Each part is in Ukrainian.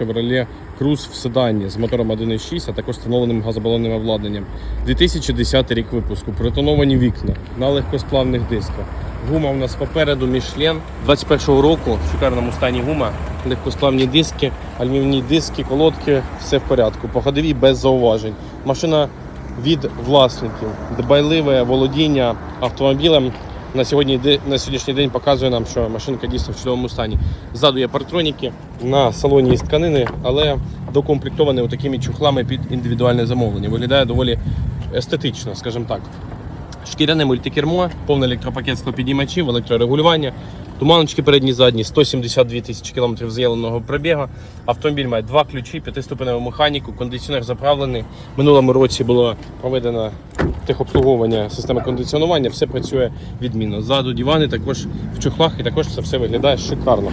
Chevrolet Cruze в седані з мотором 1.6, а також встановленим газобалонним обладнанням. 2010 рік випуску. Протоновані вікна на легкосплавних дисках. Гума у нас попереду Michelin 21-го року. В шикарному стані гума. Легкосплавні диски, альмівні диски, колодки, все в порядку. По ходовій без зауважень. Машина від власників. Дбайливе володіння автомобілем на, сьогодні, на сьогоднішній день показує нам, що машинка дійсно в чудовому стані. Ззаду є партроніки, на салоні із тканини, але докомплектовані такими чухлами під індивідуальне замовлення. Виглядає доволі естетично, скажімо так. Шкіряне мультикермо, повний електропакет склопідіймачів, електрорегулювання, туманочки передні задні, 172 тисячі кілометрів заявленого пробігу. Автомобіль має два ключі, п'ятиступеневу механіку, кондиціонер заправлений. Минулому році було проведено техобслуговування системи кондиціонування, все працює відмінно. Ззаду дивани також в чохлах і також це все виглядає шикарно.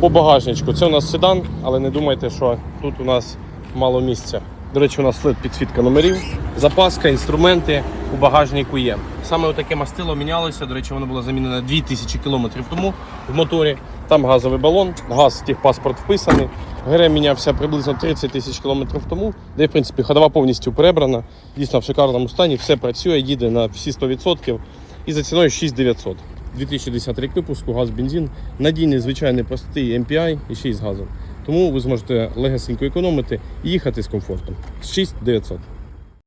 По багажничку це у нас седан, але не думайте, що тут у нас мало місця. До речі, у нас след підсвітка номерів, запаска, інструменти у багажнику є. Саме таке мастило мінялося. До речі, воно було замінено 2000 км тому в моторі. Там газовий балон, газ техпаспорт вписаний. ГРМ мінявся приблизно 30 тисяч кілометрів тому, де в принципі ходова повністю перебрана. Дійсно в шикарному стані, все працює, їде на всі 100% і за ціною 6900. 2010 рік випуску, газ, бензин, надійний, звичайний, простий MPI і ще й з газом. Тому ви зможете легесенько економити і їхати з комфортом. 6900.